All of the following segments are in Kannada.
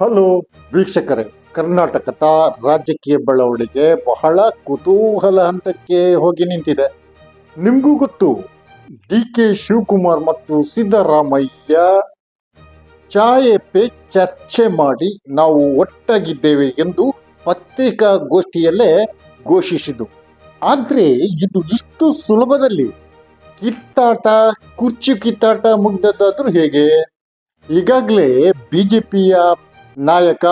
ಹಲೋ ವೀಕ್ಷಕರೇ, ಕರ್ನಾಟಕದ ರಾಜಕೀಯ ಬೆಳವಣಿಗೆ ಬಹಳ ಕುತೂಹಲ ಹಂತಕ್ಕೆ ಹೋಗಿ ನಿಂತಿದೆ. ನಿಮಗೂ ಗೊತ್ತು, ಡಿ ಕೆ ಶಿವಕುಮಾರ್ ಮತ್ತು ಸಿದ್ದರಾಮಯ್ಯ ಚಾಯೆ ಪೇ ಚರ್ಚೆ ಮಾಡಿ ನಾವು ಒಟ್ಟಾಗಿದ್ದೇವೆ ಎಂದು ಪತ್ರಿಕಾಗೋಷ್ಠಿಯಲ್ಲೇ ಘೋಷಿಸಿದ್ದು. ಆದರೆ ಇದು ಇಷ್ಟು ಸುಲಭದಲ್ಲಿ ಕಿತ್ತಾಟ, ಕುರ್ಚಿ ಕಿತ್ತಾಟ ಮುಗ್ದದ್ದಾದ್ರೂ ಹೇಗೆ? ಈಗಾಗಲೇ ಬಿಜೆಪಿಯ ನಾಯಕ,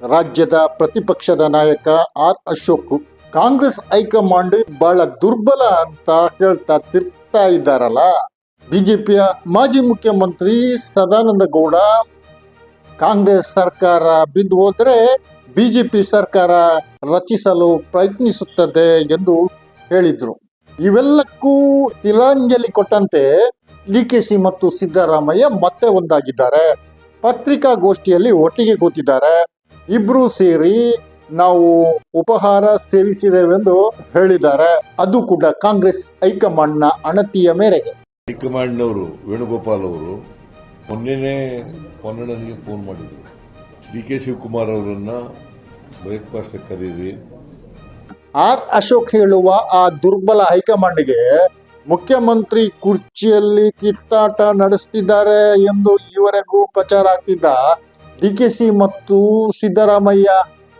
ರಾಜ್ಯದ ಪ್ರತಿಪಕ್ಷದ ನಾಯಕ ಆರ್ ಅಶೋಕ್. ಕಾಂಗ್ರೆಸ್ ಹೈಕಮಾಂಡ್ ಬಹಳ ದುರ್ಬಲ ಅಂತ ಹೇಳ್ತಾ ತಿರ್ತಾ ಇದ್ದಾರಲ್ಲ? ಬಿಜೆಪಿಯ ಮಾಜಿ ಮುಖ್ಯಮಂತ್ರಿ ಸದಾನಂದ ಗೌಡ ಕಾಂಗ್ರೆಸ್ ಸರ್ಕಾರ ಬಿದ್ದು ಹೋದ್ರೆ ಬಿಜೆಪಿ ಸರ್ಕಾರ ರಚಿಸಲು ಪ್ರಯತ್ನಿಸುತ್ತದೆ ಎಂದು ಹೇಳಿದ್ರು. ಇವೆಲ್ಲಕ್ಕೂ ತಿಲಾಂಜಲಿ ಕೊಟ್ಟಂತೆ ಡಿ ಕೆ ಸಿ ಮತ್ತು ಸಿದ್ದರಾಮಯ್ಯ ಮತ್ತೆ ಒಂದಾಗಿದ್ದಾರೆ. ಪತ್ರಿಕಾಗೋಷ್ಠಿಯಲ್ಲಿ ಒಟ್ಟಿಗೆ ಕೂತಿದ್ದಾರೆ. ಇಬ್ರು ಸೇರಿ ನಾವು ಉಪಹಾರ ಸೇವಿಸಿದೆವೆಂದು ಹೇಳಿದ್ದಾರೆ. ಅದು ಕೂಡ ಕಾಂಗ್ರೆಸ್ ಹೈಕಮಾಂಡ್ನ ಅಣತಿಯ ಮೇರೆಗೆ. ಹೈಕಮಾಂಡ್ನವರು ವೇಣುಗೋಪಾಲ್ ಅವರು ಮೊನ್ನೆನೇ ಪೊನ್ನಣ್ಣನಿಗೆ ಫೋನ್ ಮಾಡಿದ್ರು. ಡಿ ಕೆ ಶಿವಕುಮಾರ್ ಅವರನ್ನ ಬ್ರೇಕ್ಫಾಸ್ಟ್ ಕರೀರಿ. ಆರ್ ಅಶೋಕ್ ಹೇಳುವ ಆ ದುರ್ಬಲ ಹೈಕಮಾಂಡ್ಗೆ ಮುಖ್ಯಮಂತ್ರಿ ಕುರ್ಚಿಯಲ್ಲಿ ಕಿತ್ತಾಟ ನಡೆಸ್ತಿದ್ದಾರೆ ಎಂದು ಈವರೆಗೂ ಪ್ರಚಾರ ಆಗ್ತಿದ್ದ ಡಿ ಕೆ ಸಿ ಮತ್ತು ಸಿದ್ದರಾಮಯ್ಯ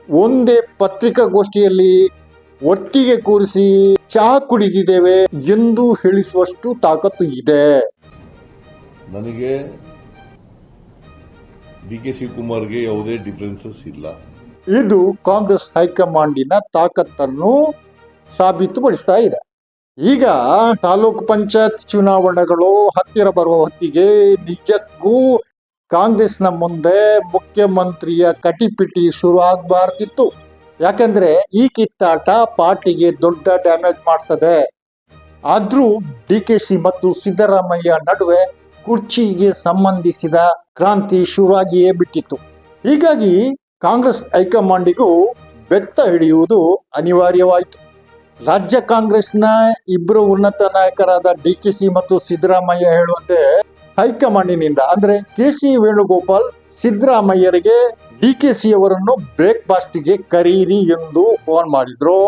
ಒಂದೇ ಪತ್ರಿಕಾಗೋಷ್ಠಿಯಲ್ಲಿ ಒಟ್ಟಿಗೆ ಕೂರಿಸಿ ಚಹಾ ಕುಡಿದಿದ್ದೇವೆ ಎಂದು ಹೇಳಿಸುವಷ್ಟು ತಾಕತ್ತು ಇದೆ. ನನಗೆ ಡಿ ಕೆ ಶಿವಕುಮಾರ್ಗೆ ಯಾವುದೇ ಡಿಫರೆನ್ಸಸ್ ಇಲ್ಲ. ಇದು ಕಾಂಗ್ರೆಸ್ ಹೈಕಮಾಂಡಿನ ತಾಕತ್ತನ್ನು ಸಾಬೀತುಪಡಿಸ್ತಾ ಇದೆ. ಈಗ ತಾಲೂಕ್ ಪಂಚಾಯತ್ ಚುನಾವಣೆಗಳು ಹತ್ತಿರ ಬರುವ ಹೊತ್ತಿಗೆ ನಿಜಕ್ಕೂ ಕಾಂಗ್ರೆಸ್ನ ಮುಂದೆ ಮುಖ್ಯಮಂತ್ರಿಯ ಕಟಿಪಿಟಿ ಶುರು ಆಗಬಾರ್ದಿತ್ತು. ಯಾಕಂದ್ರೆ ಈ ಕಿತ್ತಾಟ ಪಾರ್ಟಿಗೆ ದೊಡ್ಡ ಡ್ಯಾಮೇಜ್ ಮಾಡ್ತದೆ. ಆದ್ರೂ ಡಿ ಕೆ ಸಿ ಮತ್ತು ಸಿದ್ದರಾಮಯ್ಯ ನಡುವೆ ಕುರ್ಚಿಗೆ ಸಂಬಂಧಿಸಿದ ಕ್ರಾಂತಿ ಶುರುವಾಗಿಯೇ ಬಿಟ್ಟಿತ್ತು. ಹೀಗಾಗಿ ಕಾಂಗ್ರೆಸ್ ಹೈಕಮಾಂಡಿಗೂ ಬೆತ್ತ ಹಿಡಿಯುವುದು ಅನಿವಾರ್ಯವಾಯಿತು. ರಾಜ್ಯ ಕಾಂಗ್ರೆಸ್ನ ಇಬ್ಬರು ಉನ್ನತ ನಾಯಕರಾದ ಡಿ ಕೆ ಸಿ ಮತ್ತು ಸಿದ್ದರಾಮಯ್ಯ ಹೇಳುವಂತೆ ಹೈಕಮಾಂಡಿನಿಂದ, ಅಂದ್ರೆ ಕೆ ಸಿ ವೇಣುಗೋಪಾಲ್ ಸಿದ್ದರಾಮಯ್ಯರಿಗೆ ಡಿ ಕೆ ಸಿ ಅವರನ್ನು ಬ್ರೇಕ್ಫಾಸ್ಟ್ಗೆ ಕರೀರಿ ಎಂದು ಫೋನ್ ಮಾಡಿದ್ರು.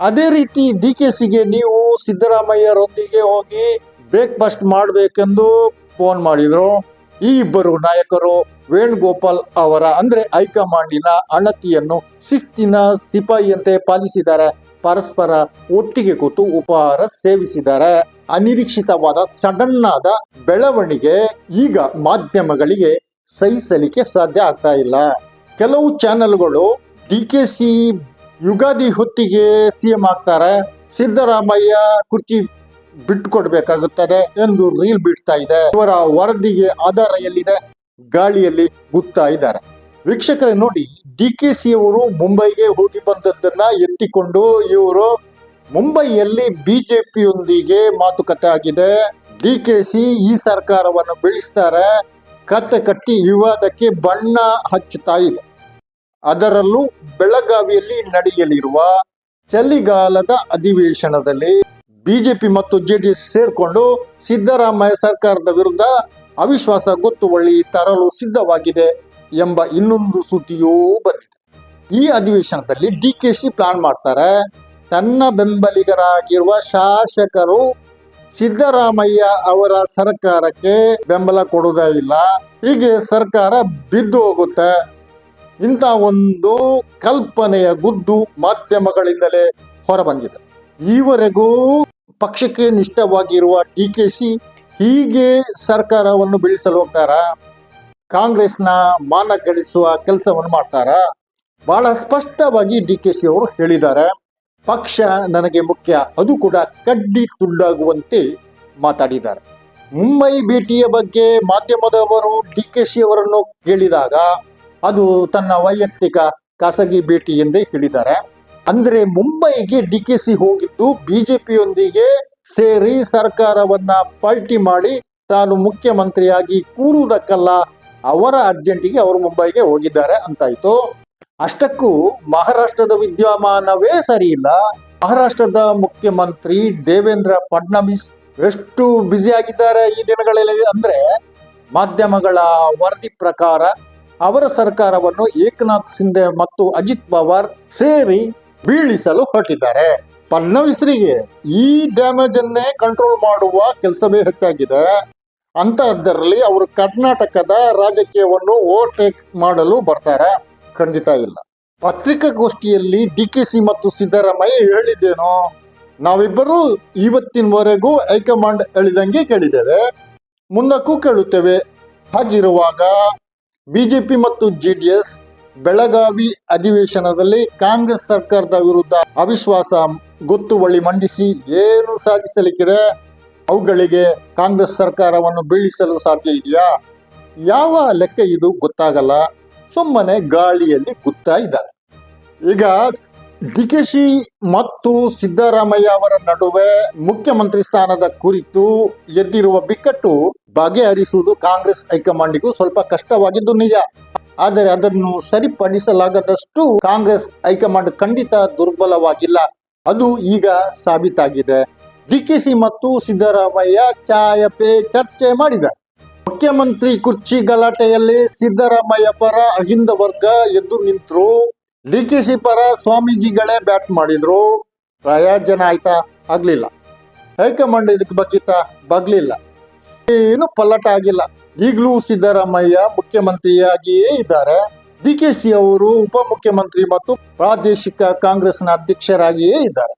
ಅದೇ ರೀತಿ ಡಿ ಕೆ ಸಿಗೆ ನೀವು ಸಿದ್ದರಾಮಯ್ಯರೊಂದಿಗೆ ಹೋಗಿ ಬ್ರೇಕ್ಫಾಸ್ಟ್ ಮಾಡಬೇಕೆಂದು ಫೋನ್ ಮಾಡಿದ್ರು. ಈ ಇಬ್ಬರು ನಾಯಕರು ವೇಣುಗೋಪಾಲ್ ಅವರ, ಅಂದ್ರೆ ಹೈಕಮಾಂಡಿನ ಅಣತಿಯನ್ನು ಶಿಸ್ತಿನ ಸಿಪಾಯಿಯಂತೆ ಪಾಲಿಸಿದ್ದಾರೆ. ಪರಸ್ಪರ ಒಟ್ಟಿಗೆ ಕೂತು ಉಪಹಾರ ಸೇವಿಸಿದ್ದಾರೆ. ಅನಿರೀಕ್ಷಿತವಾದ ಸಡನ್ ಆದ ಬೆಳವಣಿಗೆ ಈಗ ಮಾಧ್ಯಮಗಳಿಗೆ ಸಹಿಸಲಿಕ್ಕೆ ಸಾಧ್ಯ ಆಗ್ತಾ ಇಲ್ಲ. ಕೆಲವು ಚಾನೆಲ್ಗಳು ಡಿ ಕೆ ಸಿ ಯುಗಾದಿ ಹೊತ್ತಿಗೆ ಸಿಎಂ ಆಗ್ತಾರೆ. ಸಿದ್ದರಾಮಯ್ಯ ಕುರ್ಚಿ ಬಿಟ್ಟುಕೊಡ್ಬೇಕಾಗುತ್ತದೆ ಎಂದು ರೀಲ್ ಬಿಡ್ತಾ ಇದೆ. ಇವರ ವರದಿಗೆ ಆಧಾರ ಎಲ್ಲಿದೆ? ಗಾಳಿಯಲ್ಲಿ ಗುತ್ತಾ ಇದ್ದಾರೆ. ವೀಕ್ಷಕರೇ ನೋಡಿ, ಡಿ ಕೆ ಸಿ ಅವರು ಮುಂಬೈಗೆ ಹೋಗಿ ಬಂದದ್ದನ್ನ ಎತ್ತಿಕೊಂಡು ಇವರು ಮುಂಬೈಯಲ್ಲಿ ಬಿಜೆಪಿಯೊಂದಿಗೆ ಮಾತುಕತೆ ಆಗಿದೆ. ಡಿ ಕೆ ಸಿ ಈ ಸರ್ಕಾರವನ್ನು ಬೆಳೆಸ್ತಾರೆ. ಕತ್ತೆ ಕಟ್ಟಿ ವಿವಾದಕ್ಕೆ ಬಣ್ಣ ಹಚ್ಚುತ್ತಾ ಇದೆ. ಅದರಲ್ಲೂ ಬೆಳಗಾವಿಯಲ್ಲಿ ನಡೆಯಲಿರುವ ಚಳಿಗಾಲದ ಅಧಿವೇಶನದಲ್ಲಿ ಬಿಜೆಪಿ ಮತ್ತು ಜೆಡಿಎಸ್ ಸೇರ್ಕೊಂಡು ಸಿದ್ದರಾಮಯ್ಯ ಸರ್ಕಾರದ ವಿರುದ್ಧ ಅವಿಶ್ವಾಸ ಗೊತ್ತುವಳಿ ತರಲು ಸಿದ್ಧವಾಗಿದೆ. ಎಂಬ ಇನ್ನೊಂದು ಸುದ್ದಿಯೂ ಬಂದಿದೆ. ಈ ಅಧಿವೇಶನದಲ್ಲಿ ಡಿ ಕೆ ಸಿ ಪ್ಲಾನ್ ಮಾಡ್ತಾರೆ. ತನ್ನ ಬೆಂಬಲಿಗರಾಗಿರುವ ಶಾಸಕರು ಸಿದ್ದರಾಮಯ್ಯ ಅವರ ಸರ್ಕಾರಕ್ಕೆ ಬೆಂಬಲ ಕೊಡುವುದೇ ಇಲ್ಲ. ಹೀಗೆ ಸರ್ಕಾರ ಬಿದ್ದು ಹೋಗುತ್ತೆ. ಇಂಥ ಒಂದು ಕಲ್ಪನೆಯ ಗುದ್ದು ಮಾಧ್ಯಮಗಳಿಂದಲೇ ಹೊರಬಂದಿದೆ. ಈವರೆಗೂ ಪಕ್ಷಕ್ಕೆ ನಿಷ್ಠವಾಗಿರುವ ಡಿ ಕೆ ಸಿ ಹೀಗೆ ಸರ್ಕಾರವನ್ನು ಬೀಳಿಸಲು ಹೋಗ್ತಾರ? ಕಾಂಗ್ರೆಸ್ನ ಮಾನ ಗಳಿಸುವ ಕೆಲಸವನ್ನು ಮಾಡ್ತಾರ? ಬಹಳ ಸ್ಪಷ್ಟವಾಗಿ ಡಿ ಕೆ ಸಿ ಅವರು ಹೇಳಿದ್ದಾರೆ. ಪಕ್ಷ ನನಗೆ ಮುಖ್ಯ. ಅದು ಕೂಡ ಕಡ್ಡಿ ತುಂಡಾಗುವಂತೆ ಮಾತಾಡಿದ್ದಾರೆ. ಮುಂಬೈ ಭೇಟಿಯ ಬಗ್ಗೆ ಮಾಧ್ಯಮದವರು ಡಿ ಕೆ ಸಿ ಅವರನ್ನು ಕೇಳಿದಾಗ ಅದು ತನ್ನ ವೈಯಕ್ತಿಕ ಖಾಸಗಿ ಭೇಟಿ ಎಂದೇ ಹೇಳಿದ್ದಾರೆ. ಅಂದ್ರೆ ಮುಂಬೈಗೆ ಡಿ ಕೆ ಸಿ ಹೋಗಿದ್ದು ಬಿಜೆಪಿಯೊಂದಿಗೆ ಸೇರಿ ಸರ್ಕಾರವನ್ನ ಪಲ್ಟಿ ಮಾಡಿ ತಾನು ಮುಖ್ಯಮಂತ್ರಿಯಾಗಿ ಕೂರುವುದಕ್ಕಲ್ಲ ಅವರ ಅರ್ಜೆಂಟಿಗೆ ಅವರು ಮುಂಬೈಗೆ ಹೋಗಿದ್ದಾರೆ ಅಂತಾಯ್ತು. ಅಷ್ಟಕ್ಕೂ ಮಹಾರಾಷ್ಟ್ರದ ವಿದ್ಯಮಾನವೇ ಸರಿ ಇಲ್ಲ ಮಹಾರಾಷ್ಟ್ರದ ಮುಖ್ಯಮಂತ್ರಿ ದೇವೇಂದ್ರ ಫಡ್ನವೀಸ್ ಎಷ್ಟು ಬ್ಯುಸಿ ಆಗಿದ್ದಾರೆ ಈ ದಿನಗಳಲ್ಲಿ ಅಂದ್ರೆ ಮಾಧ್ಯಮಗಳ ವರದಿ ಪ್ರಕಾರ ಅವರ ಸರ್ಕಾರವನ್ನು ಏಕನಾಥ್ ಸಿಂಧೆ ಮತ್ತು ಅಜಿತ್ ಪವಾರ್ ಸೇರಿ ಬೀಳಿಸಲು ಹೊರಟಿದ್ದಾರೆ. ಫಡ್ನವೀಸ್ರಿಗೆ ಈ ಡ್ಯಾಮೇಜ್ ಅನ್ನೇ ಕಂಟ್ರೋಲ್ ಮಾಡುವ ಕೆಲಸವೇ ಹೆಚ್ಚಾಗಿದೆ. ಅಂತಹದ್ದರಲ್ಲಿ ಅವರು ಕರ್ನಾಟಕದ ರಾಜಕೀಯವನ್ನು ಓವರ್ಟೇಕ್ ಮಾಡಲು ಬರ್ತಾರೆ. ಖಂಡಿತ ಇಲ್ಲ. ಪತ್ರಿಕಾಗೋಷ್ಠಿಯಲ್ಲಿ ಡಿ ಕೆ ಸಿ ಮತ್ತು ಸಿದ್ದರಾಮಯ್ಯ ಹೇಳಿದ್ದೇನೋ, ನಾವಿಬ್ಬರು ಇವತ್ತಿನವರೆಗೂ ಹೈಕಮಾಂಡ್ ಹೇಳಿದಂಗೆ ಕೇಳಿದ್ದೇವೆ. ಮುಂದಕ್ಕೂ ಕೇಳುತ್ತೇವೆ. ಹಾಗಿರುವಾಗ ಬಿಜೆಪಿ ಮತ್ತು ಜೆಡಿಎಸ್ ಬೆಳಗಾವಿ ಅಧಿವೇಶನದಲ್ಲಿ ಕಾಂಗ್ರೆಸ್ ಸರ್ಕಾರದ ವಿರುದ್ಧ ಅವಿಶ್ವಾಸ ಗೊತ್ತುವಳಿ ಮಂಡಿಸಿ ಏನು ಸಾಧಿಸಲಿಕ್ಕಿದೆ? ಅವುಗಳಿಗೆ ಕಾಂಗ್ರೆಸ್ ಸರ್ಕಾರವನ್ನು ಬೀಳಿಸಲು ಸಾಧ್ಯ ಇದೆಯಾ? ಯಾವ ಲೆಕ್ಕ ಇದು ಗೊತ್ತಾಗಲ್ಲ. ಸುಮ್ಮನೆ ಗಾಳಿಯಲ್ಲಿ ಗುತ್ತಾ ಇದ್ದಾರೆ. ಈಗ ಡಿ ಕೆ ಶಿ ಮತ್ತು ಸಿದ್ದರಾಮಯ್ಯ ಅವರ ನಡುವೆ ಮುಖ್ಯಮಂತ್ರಿ ಸ್ಥಾನದ ಕುರಿತು ಎದ್ದಿರುವ ಬಿಕ್ಕಟ್ಟು ಬಗೆಹರಿಸುವುದು ಕಾಂಗ್ರೆಸ್ ಹೈಕಮಾಂಡಿಗೂ ಸ್ವಲ್ಪ ಕಷ್ಟವಾಗಿದ್ದು ನಿಜ. ಆದರೆ ಅದನ್ನು ಸರಿಪಡಿಸಲಾಗದಷ್ಟು ಕಾಂಗ್ರೆಸ್ ಹೈಕಮಾಂಡ್ ಖಂಡಿತ ದುರ್ಬಲವಾಗಿಲ್ಲ. ಅದು ಈಗ ಸಾಬೀತಾಗಿದೆ. ಡಿ ಕೆ ಸಿ ಮತ್ತು ಸಿದ್ದರಾಮಯ್ಯ ಚಾಯ ಪೇ ಚರ್ಚೆ ಮಾಡಿದ. ಮುಖ್ಯಮಂತ್ರಿ ಕುರ್ಚಿ ಗಲಾಟೆಯಲ್ಲಿ ಸಿದ್ದರಾಮಯ್ಯ ಪರ ಅಹಿಂದ ವರ್ಗ ಎದ್ದು ನಿಂತರು. ಡಿಕೆಸಿ ಪರ ಸ್ವಾಮೀಜಿಗಳೇ ಬ್ಯಾಟ್ ಮಾಡಿದ್ರು. ಪ್ರಯೋಜನ ಆಯ್ತಾ? ಆಗ್ಲಿಲ್ಲ. ಹೈಕಮಾಂಡ್ ಇದಕ್ಕೆ ಬಗ್ಗಿತ ಬಗ್ಲಿಲ್ಲ. ಏನು ಪಲ್ಲಟ ಆಗಿಲ್ಲ. ಈಗಲೂ ಸಿದ್ದರಾಮಯ್ಯ ಮುಖ್ಯಮಂತ್ರಿಯಾಗಿಯೇ ಇದ್ದಾರೆ. ಡಿಕೆಸಿ ಅವರು ಉಪಮುಖ್ಯಮಂತ್ರಿ ಮತ್ತು ಪ್ರಾದೇಶಿಕ ಕಾಂಗ್ರೆಸ್ನ ಅಧ್ಯಕ್ಷರಾಗಿಯೇ ಇದ್ದಾರೆ.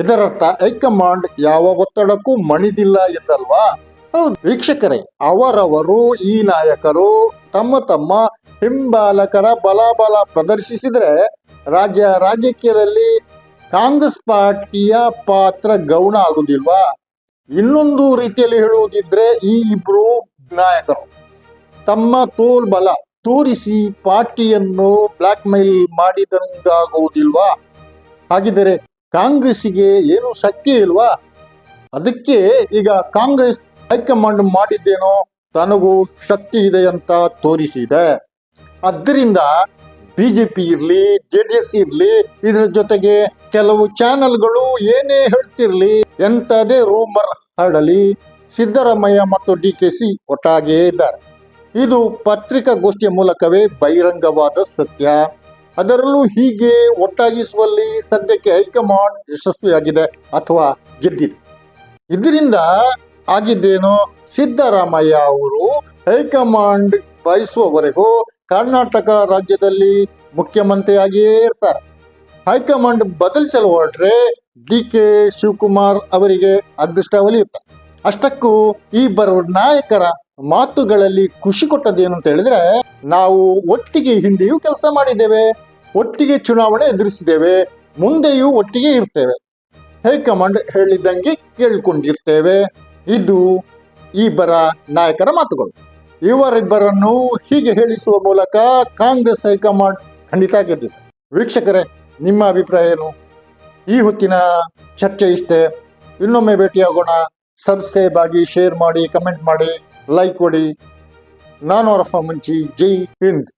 ಇದರರ್ಥ ಹೈಕಮಾಂಡ್ ಯಾವ ಒತ್ತಡಕ್ಕೂ ಮಣಿದಿಲ್ಲ ಎಂದಲ್ವಾ? ಹೌದು. ವೀಕ್ಷಕರೇ, ಅವರವರು ಈ ನಾಯಕರು ತಮ್ಮ ತಮ್ಮ ಹಿಂಬಾಲಕರ ಬಲಾಬಲ ಪ್ರದರ್ಶಿಸಿದ್ರೆ ರಾಜ್ಯ ರಾಜಕೀಯದಲ್ಲಿ ಕಾಂಗ್ರೆಸ್ ಪಾರ್ಟಿಯ ಪಾತ್ರ ಗೌಣ ಆಗುದಿಲ್ವಾ? ಇನ್ನೊಂದು ರೀತಿಯಲ್ಲಿ ಹೇಳುವುದಿದ್ರೆ ಈ ಇಬ್ರು ನಾಯಕರು ತಮ್ಮ ತೋಲ್ಬಲ ತೋರಿಸಿ ಪಾರ್ಟಿಯನ್ನು ಬ್ಲಾಕ್ ಮೇಲ್ ಮಾಡಿದಂಗಾಗುವುದಿಲ್ವಾ? ಹಾಗಿದ್ದರೆ ಕಾಂಗ್ರೆಸ್ಸಿಗೆ ಏನು ಶಕ್ತಿ ಇಲ್ವಾ? ಅದಕ್ಕೆ ಈಗ ಕಾಂಗ್ರೆಸ್ ಹೈಕಮಾಂಡ್ ಮಾಡಿದ್ದೇನೋ ತನಗೂ ಶಕ್ತಿ ಇದೆ ಅಂತ ತೋರಿಸಿದೆ. ಅದರಿಂದ ಬಿಜೆಪಿ ಇರಲಿ ಜೆ ಡಿ ಎಸ್ ಇರಲಿ, ಇದರ ಜೊತೆಗೆ ಕೆಲವು ಚಾನೆಲ್ಗಳು ಏನೇ ಹೇಳ್ತಿರ್ಲಿ ಎಂತದೇ ರೂಮರ್ ಹರಡಲಿ, ಸಿದ್ದರಾಮಯ್ಯ ಮತ್ತು ಡಿ ಕೆ ಸಿ ಒಟ್ಟಾಗೇ ಇದ್ದಾರೆ. ಇದು ಪತ್ರಿಕಾಗೋಷ್ಠಿಯ ಮೂಲಕವೇ ಬಹಿರಂಗವಾದ ಸತ್ಯ. ಅದರಲ್ಲೂ ಹೀಗೆ ಒಟ್ಟಾಗಿಸುವಲ್ಲಿ ಸದ್ಯಕ್ಕೆ ಹೈಕಮಾಂಡ್ ಯಶಸ್ವಿಯಾಗಿದೆ ಅಥವಾ ಗೆದ್ದಿದೆ. ಇದರಿಂದ ಆಗಿದ್ದೇನು ಸಿದ್ದರಾಮಯ್ಯ ಅವರು ಹೈಕಮಾಂಡ್ ಬಯಸುವವರೆಗೂ ಕರ್ನಾಟಕ ರಾಜ್ಯದಲ್ಲಿ ಮುಖ್ಯಮಂತ್ರಿಯಾಗಿಯೇ ಇರ್ತಾರೆ. ಹೈಕಮಾಂಡ್ ಬದಲಿಸಲು ಹೊರಟ್ರೆ ಡಿ ಕೆ ಶಿವಕುಮಾರ್ ಅವರಿಗೆ ಅದೃಷ್ಟ ಒಲಿಯುತ್ತೆ ಅಷ್ಟಕ್ಕೂ ಈ ಬರುವ ನಾಯಕರ ಮಾತುಗಳಲ್ಲಿ ಖುಷಿ ಕೊಟ್ಟದ್ದೇನು ಅಂತ ಹೇಳಿದ್ರೆ, ನಾವು ಒಟ್ಟಿಗೆ ಹಿಂದೆಯೂ ಕೆಲಸ ಮಾಡಿದ್ದೇವೆ, ಒಟ್ಟಿಗೆ ಚುನಾವಣೆ ಎದುರಿಸಿದ್ದೇವೆ, ಮುಂದೆಯೂ ಒಟ್ಟಿಗೆ ಇರ್ತೇವೆ. ಹೈಕಮಾಂಡ್ ಹೇಳಿದ್ದಂಗೆ ಕೇಳಿಕೊಂಡಿರ್ತೇವೆ. ಇದು ಇಬ್ಬರ ನಾಯಕರ ಮಾತುಗಳು. ಇವರಿಬ್ಬರನ್ನು ಹೀಗೆ ಹೇಳಿಸುವ ಮೂಲಕ ಕಾಂಗ್ರೆಸ್ ಹೈಕಮಾಂಡ್ ಖಂಡಿತ ಗೆದ್ದಿದೆ. ವೀಕ್ಷಕರೇ, ನಿಮ್ಮ ಅಭಿಪ್ರಾಯ ಏನು? ಈ ಹೊತ್ತಿನ ಚರ್ಚೆ ಇಷ್ಟೇ. ಇನ್ನೊಮ್ಮೆ ಭೇಟಿಯಾಗೋಣ. ಸಬ್ಸ್ಕ್ರೈಬ್ ಆಗಿ, ಶೇರ್ ಮಾಡಿ, ಕಮೆಂಟ್ ಮಾಡಿ. ಲೈಕ್ ಕೊಡಿ. ನಾನು ಅವರಪ್ಪ ಮುಂಚಿ ಜೈ ಹಿಂದ್.